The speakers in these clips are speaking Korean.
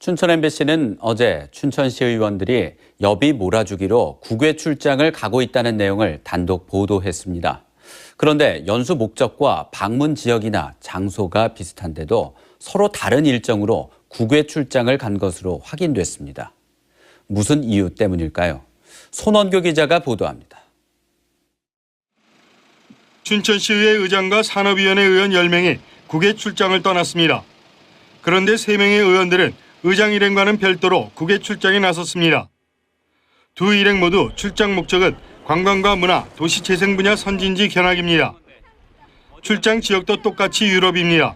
춘천 MBC는 어제 춘천시 의원들이 여비 몰아주기로 국외 출장을 가고 있다는 내용을 단독 보도했습니다. 그런데 연수 목적과 방문 지역이나 장소가 비슷한데도 서로 다른 일정으로 국외 출장을 간 것으로 확인됐습니다. 무슨 이유 때문일까요? 손원교 기자가 보도합니다. 춘천시의회 의장과 산업위원회 의원 10명이 국외 출장을 떠났습니다. 그런데 3명의 의원들은 의장 일행과는 별도로 국외 출장에 나섰습니다. 두 일행 모두 출장 목적은 관광과 문화, 도시재생 분야 선진지 견학입니다. 출장 지역도 똑같이 유럽입니다.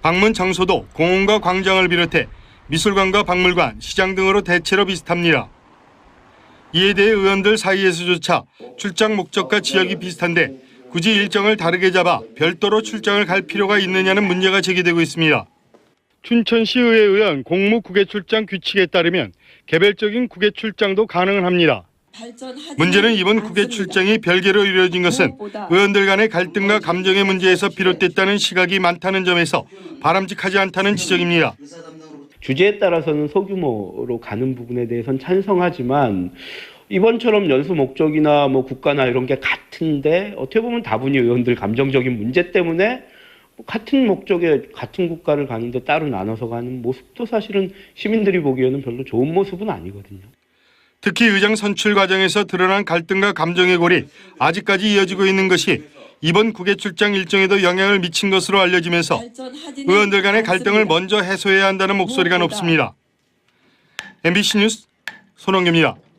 방문 장소도 공원과 광장을 비롯해 미술관과 박물관, 시장 등으로 대체로 비슷합니다. 이에 대해 의원들 사이에서조차 출장 목적과 지역이 비슷한데 굳이 일정을 다르게 잡아 별도로 출장을 갈 필요가 있느냐는 문제가 제기되고 있습니다. 춘천시의회 의원 공무 국외 출장 규칙에 따르면 개별적인 국외 출장도 가능은 합니다. 문제는 이번 국외 출장이 별개로 이루어진 것은 의원들 간의 갈등과 감정의 문제에서 비롯됐다는 시각이 많다는 점에서 바람직하지 않다는 지적입니다. 주제에 따라서는 소규모로 가는 부분에 대해서는 찬성하지만 이번처럼 연수 목적이나 뭐 국가나 이런 게 같은데 어떻게 보면 다분히 의원들 감정적인 문제 때문에 뭐 같은 목적에 같은 국가를 가는데 따로 나눠서 가는 모습도 사실은 시민들이 보기에는 별로 좋은 모습은 아니거든요. 특히 의장 선출 과정에서 드러난 갈등과 감정의 골이 아직까지 이어지고 있는 것이 이번 국외 출장 일정에도 영향을 미친 것으로 알려지면서 의원들 간의 갈등을 먼저 해소해야 한다는 목소리가 높습니다. MBC 뉴스 손원규입니다.